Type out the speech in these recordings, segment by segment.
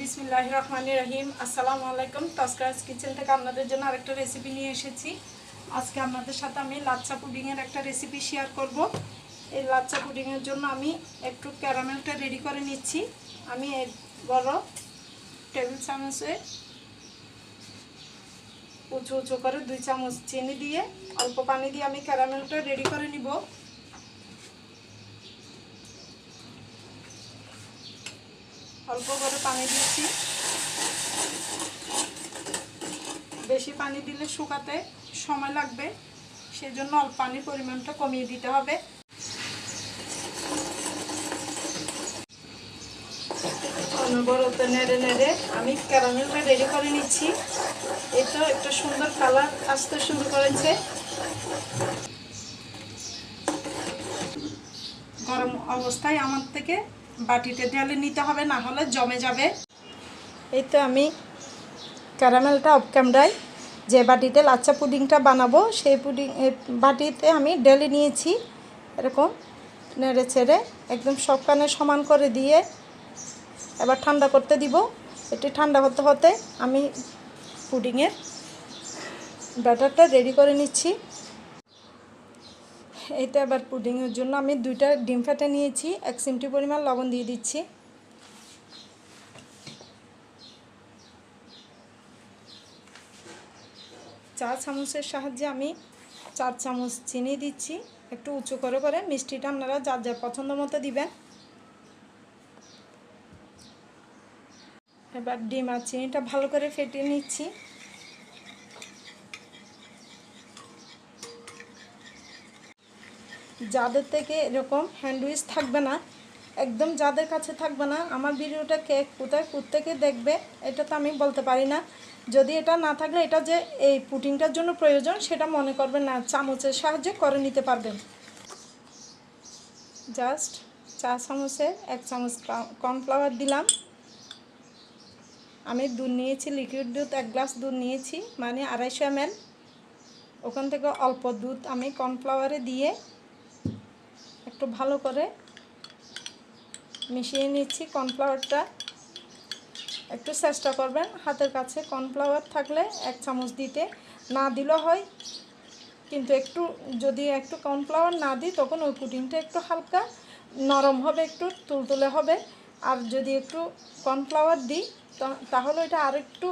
বিসমিল্লাহ রহমান রহিম আসসালামু আলাইকুম। তস্করাজ কিচেন থেকে আপনাদের জন্য আরেকটা রেসিপি নিয়ে এসেছি। আজকে আপনাদের সাথে আমি লাচ্চা পুডিংয়ের একটা রেসিপি শেয়ার করব। এই লাচ্চা পুডিংয়ের জন্য আমি একটু ক্যারামেলটা রেডি করে নিচ্ছি। আমি এক বড় টেবিল চামচে উঁচু উঁচু করে দুই চামচ চিনি দিয়ে অল্প পানি দিয়ে আমি ক্যারামেলটা রেডি করে নিব। অল্প করে পানি দিচ্ছি বেশি পানি দিলে শুকাতে সময় লাগবে, সেজন্য অল্প পানির পরিমাণটা কমিয়ে দিতে হবে। অনবরত নেড়ে নেড়ে আমি ক্যারামেলটা রেডি করে নিচ্ছি। তো একটা সুন্দর কালার আসতে শুরু করেছে। গরম অবস্থায় আমার থেকে বাটিতে ঢেলে নিতে হবে, না হলে জমে যাবে। এই তো আমি ক্যারামেলটা অফ ক্যামেরায় যে বাটিতে লাচ্চা পুডিংটা বানাবো, সেই পুডিং বাটিতে আমি ডেলে নিয়েছি, এরকম নেড়ে ছেড়ে একদম সব কানে সমান করে দিয়ে এবার ঠান্ডা করতে দিব। এটি ঠান্ডা হতে হতে আমি পুডিংয়ের ব্যাটারটা রেডি করে নিচ্ছি। এইটা এবার পুডিংয়ের জন্য আমি দুইটা ডিম ফেটে নিয়েছি, এক চিমটি পরিমাণ লবণ দিয়ে দিচ্ছি। চা চামচের সাহায্যে আমি চার চামচ চিনি দিচ্ছি, একটু উঁচু করে করে, মিষ্টিটা আপনারা যার যার পছন্দ মতো দিবেন। এবার ডিম আর চিনিটা ভালো করে ফেটিয়ে নিচ্ছি। যাদের থেকে এরকম হ্যান্ডউইচ থাকবে না, একদম যাদের কাছে থাকবে না, আমার ভিডিওটা কে কোথায় থেকে দেখবে, এটা তো আমি বলতে পারি না। যদি এটা না থাকলে এটা যে এই পুটিংটার জন্য প্রয়োজন, সেটা মনে করবেন না, চামচের সাহায্যে করে নিতে পারবেন। জাস্ট চা চামচের এক চামচ কর্নফ্লাওয়ার দিলাম। আমি দুধ নিয়েছি লিকুইড দুধ, এক গ্লাস দুধ নিয়েছি মানে আড়াইশো এম ওখান থেকে অল্প দুধ আমি কর্নফ্লাওয়ারে দিয়ে একটু ভালো করে মিশিয়ে নিচ্ছি কর্নফ্লাওয়ারটা। একটু চেষ্টা করবেন হাতের কাছে কর্নফ্লাওয়ার থাকলে এক চামচ দিতে। না দিলেও হয়, কিন্তু একটু যদি একটু কর্নফ্লাওয়ার না দিই, তখন ওই পুডিংটা একটু হালকা নরম হবে, একটু তুলতুলে হবে। আর যদি একটু কর্নফ্লাওয়ার দিই তাহলে এটা আর একটু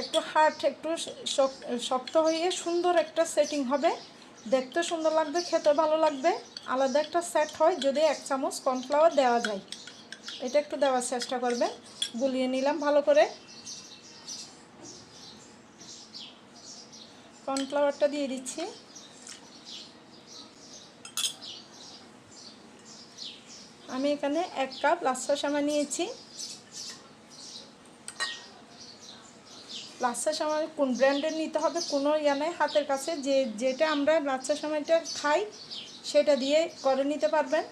একটু হার্ট একটু শক্ত হয়ে সুন্দর একটা সেটিং হবে। দেখতে সুন্দর লাগবে, খেতে ভালো লাগবে। আলাদা একটা সেট হয়, যদি এক চামচ কর্নফ্লাওয়ার দেওয়া যায়। এটা একটু দেওয়ার চেষ্টা করবে গুলিয়ে নিলাম ভালো করে। কর্নফ্লাওয়ারটা দিয়ে দিচ্ছি। আমি এখানে এক কাপ লাচ্ছা সামা নিয়েছি। লাচ্ছা সময় কোন ব্র্যান্ডের নিতে হবে, কোনো ইয়া নেই, হাতের কাছে। যে, যেটা আমরা লাচ্ছা সময়টা খাই, সেটা দিয়ে করে নিতে পারবেন।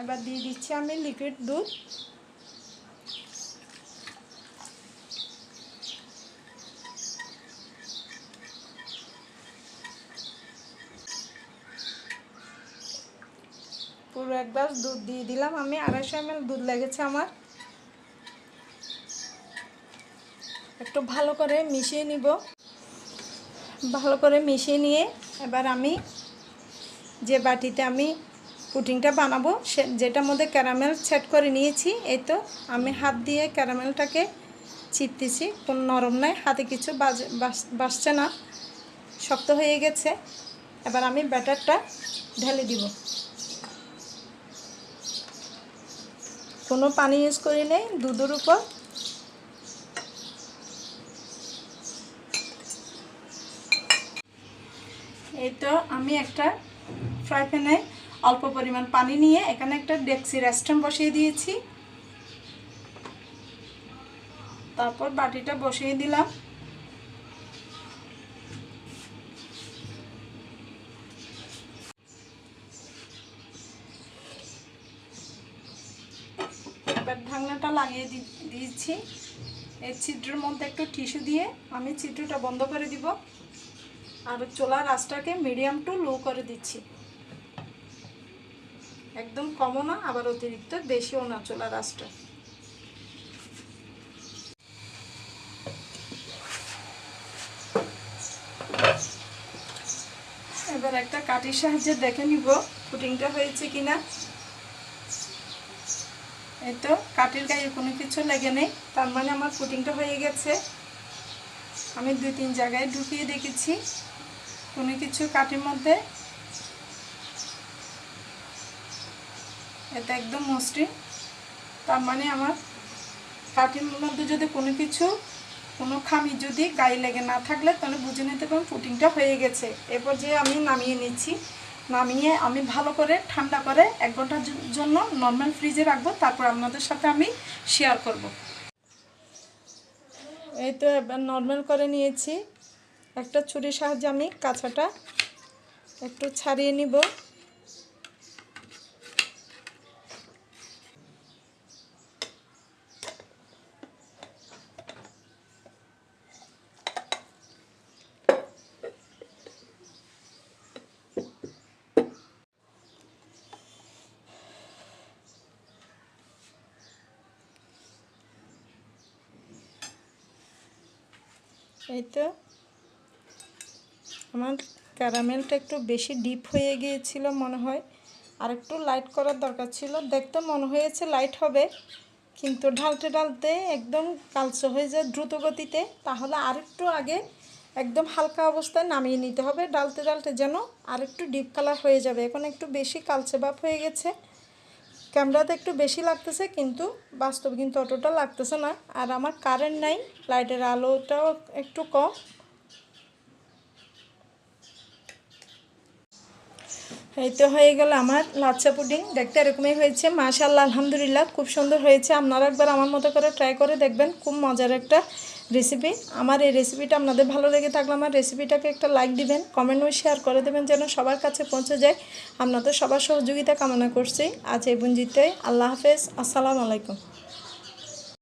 এবার দিয়ে দিচ্ছি আমি লিকুইড দুধ। পুরো এক গ্লাস দুধ দিয়ে দিলাম। আমি আড়াইশো এম দুধ লেগেছে আমার। একটু ভালো করে মিশিয়ে নিব। ভালো করে মিশিয়ে নিয়ে এবার আমি যে বাটিতে আমি পুটিংটা বানাবো, সে যেটার মধ্যে ক্যারামেল সেট করে নিয়েছি, এই তো আমি হাত দিয়ে ক্যারামেলটাকে চিপতেছি কোনো নরম নাই, হাতে কিছু বাসছে না, শক্ত হয়ে গেছে। এবার আমি ব্যাটারটা ঢেলে দিব। কোনো পানি ইউজ করি নেই, দুধের উপর তো আমি একটা ফ্রাই প্যানে অল্প পরিমাণ পানি নিয়ে এখানে একটা ডেক্সি রেস্টুরেন্ট বসিয়ে দিয়েছি। তারপর বাটিটা বসিয়ে দিলাম। ঢাকনাটা লাগিয়ে দিয়েছি। এই ছিদ্রের মধ্যে একটু টিস্যু দিয়ে আমি ছিদ্রটা বন্ধ করে দিব। আর চোলার আঁচটাকে মিডিয়াম টু লো করে দিচ্ছি। একদম কমও না, আবার অতিরিক্ত বেশিও না চুলার আঁচটা এবার একটা কাঠির সাহায্যে দেখে নিব পুটিংটা হয়েছে কিনা। এই তো কাঠির গায়ে কোনো কিছু লেগে নেই, তার মানে আমার পুটিংটা হয়ে গেছে। আমি দুই তিন জায়গায় ঢুকিয়ে দেখেছি। কোনো কিছু কাঠির মধ্যে? এটা একদম মসৃণ। তার মানে আমার কাঠির মধ্যে যদি কোনো কিছু, কোনো খামি যদি গায়ে লেগে না থাকলে, তাহলে বুঝে নিতে পারেন পুটিংটা হয়ে গেছে। এরপর যে আমি নামিয়ে নিচ্ছি। নামিয়ে আমি ভালো করে ঠান্ডা করে এক ঘণ্টার জন্য নর্মাল ফ্রিজে রাখব। তারপর আপনাদের সাথে আমি শেয়ার করব। এই তো নর্মাল করে নিয়েছি। একটা ছুরির সাহায্যে আমি কাঁচাটা একটু ছাড়িয়ে নিব। এই তো। আমার ক্যারামেলটা একটু বেশি ডিপ হয়ে গিয়েছিল মনে হয়। আর একটু লাইট করার দরকার ছিল। দেখতে মনে হয়েছে লাইট হবে, কিন্তু ঢালতে ঢালতে একদম কালচে হয়ে যায় দ্রুত গতিতে তাহলে আরেকটু আগে একদম হালকা অবস্থায় নামিয়ে নিতে হবে ডালতে ডালতে যেন আরেকটু ডিপ কালার হয়ে যাবে। এখন একটু বেশি কালচে ভাব হয়ে গেছে। ক্যামেরাতে একটু বেশি লাগতেছে, কিন্তু বাস্তব কিন্তু অতটা লাগতেছে না। আর আমার কারেন্ট নাই লাইটের আলোটাও একটু কম। এই তো হয়ে গেল আমার লাচ্চা পুডিং। দেখতে এরকমই হয়েছে। মাশাল্লাহ আলহামদুলিল্লাহ, খুব সুন্দর হয়েছে। আপনারা একবার আমার মতো করে ট্রাই করে দেখবেন। খুব মজার একটা রেসিপি আমার এই রেসিপিটা আপনাদের ভালো লেগে থাকলে আমার রেসিপিটাকে একটা লাইক দিবেন কমেন্ট ও শেয়ার করে দেবেন যেন সবার কাছে পৌঁছে যায়। আপনাদের সবার সহযোগিতা কামনা করছি। আজ এই বুঞ্জিতে আল্লাহ হাফেজ। আসসালামু আলাইকুম।